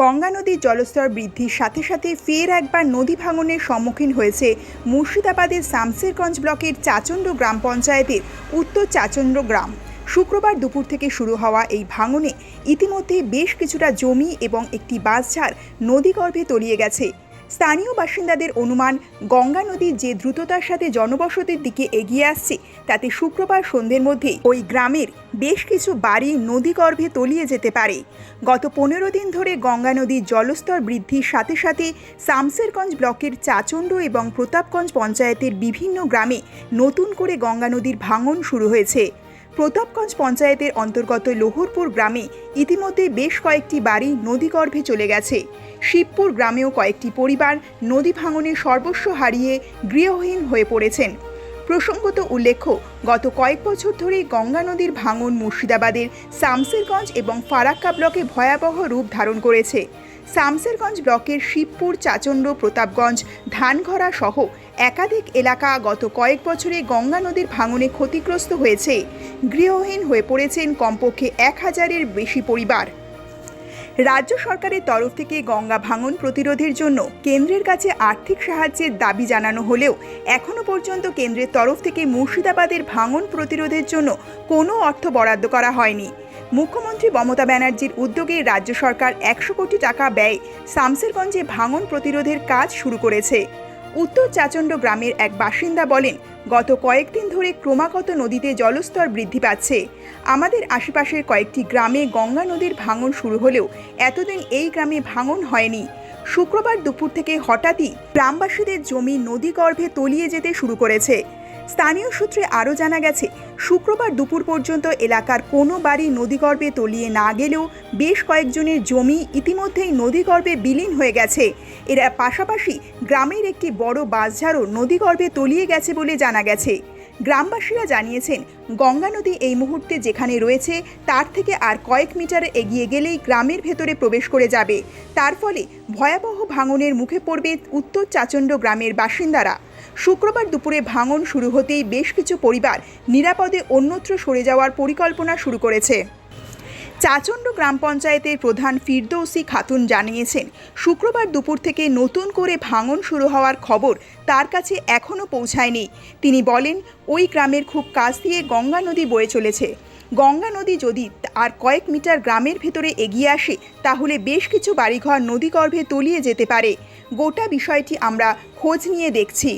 গঙ্গা নদীর জলস্তর বৃদ্ধির সাথে সাথে ফের একবার নদী ভাঙনের সম্মুখীন হয়েছে মুর্শিদাবাদের শামসেরগঞ্জ ব্লকের চাচণ্ড গ্রাম পঞ্চায়েতের উত্তর চাচণ্ড গ্রাম। শুক্রবার দুপুর থেকে শুরু হওয়া এই ভাঙনে ইতিমধ্যে বেশ কিছুটা জমি এবং একটি বাঁশঝাড় নদীগর্ভে তলিয়ে গেছে। স্থানীয় বাসিন্দাদের অনুমান, গঙ্গা নদী যে দ্রুততার সাথে জনবসতির দিকে এগিয়ে আসছে, তাতে শুক্রবার সন্ধ্যের মধ্যেই ওই গ্রামের বেশ কিছু বাড়ি নদীগর্ভে তলিয়ে যেতে পারে। গত পনেরো দিন ধরে গঙ্গা নদীর জলস্তর বৃদ্ধির সাথে সাথে শামসেরগঞ্জ ব্লকের চাচণ্ড এবং প্রতাপগঞ্জ পঞ্চায়েতের বিভিন্ন গ্রামে নতুন করে গঙ্গা নদীর ভাঙন শুরু হয়েছে। প্রতাপগঞ্জ পঞ্চায়েতের অন্তর্গত লোহরপুর গ্রামে ইতিমধ্যে বেশ কয়েকটি বাড়ি নদীগর্ভে চলে গেছে। শিবপুর গ্রামেও কয়েকটি পরিবার নদী ভাঙনে সর্বস্ব হারিয়ে গৃহহীন হয়ে পড়েছেন। প্রসঙ্গত উল্লেখ্য, গত কয়েক বছর ধরেই গঙ্গা নদীর ভাঙন মুর্শিদাবাদের শামসেরগঞ্জ এবং ফারাক্কা ব্লকে ভয়াবহ রূপ ধারণ করেছে। শামসেরগঞ্জ ব্লকের শিবপুর চাচণ্ড প্রতাপগঞ্জ ধানঘরা সহ একাধিক এলাকা গত কয়েক বছরে গঙ্গা নদীর ভাঙনে ক্ষতিগ্রস্ত হয়েছে। গৃহহীন হয়ে পড়েছেন কমপক্ষে এক হাজারের বেশি পরিবার। রাজ্য সরকারের তরফ থেকে গঙ্গা ভাঙন প্রতিরোধের জন্য কেন্দ্রের কাছে আর্থিক সাহায্যের দাবি জানানো হলেও এখনও পর্যন্ত কেন্দ্রের তরফ থেকে মুর্শিদাবাদের ভাঙন প্রতিরোধের জন্য কোনো অর্থ বরাদ্দ করা হয়নি। মুখ্যমন্ত্রী মমতা ব্যানার্জির উদ্যোগে রাজ্য সরকার একশো কোটি টাকা ব্যয় শামসেরগঞ্জে ভাঙন প্রতিরোধের কাজ শুরু করেছে। উত্তর চাচণ্ড গ্রামের এক বাসিন্দা বলেন, গত কয়েকদিন ধরে ক্রমাগত নদীতে জলস্তর বৃদ্ধি পাচ্ছে। আমাদের আশেপাশের কয়েকটি গ্রামে গঙ্গা নদীর ভাঙন শুরু হলেও এতদিন এই গ্রামে ভাঙন হয়নি। শুক্রবার দুপুর থেকে হঠাৎই গ্রামবাসীদের জমি নদীগর্ভে তলিয়ে যেতে শুরু করেছে। স্থানীয় সূত্রে আরও জানা গেছে শুক্রবার দুপুর পর্যন্ত এলাকার কোনো বাড়ি নদীগর্ভে তলিয়ে না গেলেও বেশ কয়েকজনের জমি ইতিমধ্যেই নদীগর্ভে বিলীন হয়ে গেছে। এরা পাশাপাশি গ্রামের একটি বড় বাসঝাড়ও নদীগর্ভে তলিয়ে গেছে বলে জানা গেছে। গ্রামবাসীরা জানিয়েছেন, গঙ্গা নদী এই মুহূর্তে যেখানে রয়েছে, তার থেকে আর কয়েক মিটার এগিয়ে গেলেই গ্রামের ভেতরে প্রবেশ করে যাবে। তার ফলে ভয়াবহ ভাঙনের মুখে পড়বে উত্তর চাচণ্ড গ্রামের বাসিন্দারা। শুক্রবার দুপুরে ভাঙন শুরু হতেই বেশ কিছু পরিবার নিরাপদে অন্যত্র সরে যাওয়ার পরিকল্পনা শুরু করেছে। চাচণ্ড গ্রাম পঞ্চায়েতের প্রধান ফিরদৌসি খাতুন জানিয়েছেন, শুক্রবার দুপুর থেকে নতুন করে ভাঙন শুরু হওয়ার খবর তার কাছে এখনও পৌঁছায়নি। তিনি বলেন, ওই গ্রামের খুব কাছ দিয়ে গঙ্গা নদী বয়ে চলেছে। গঙ্গা নদী যদি আর কয়েক মিটার গ্রামের ভেতরে এগিয়ে আসে, তাহলে বেশ কিছু বাড়িঘর নদীগর্ভে তলিয়ে যেতে পারে। গোটা বিষয়টি আমরা খোঁজ নিয়ে দেখছি।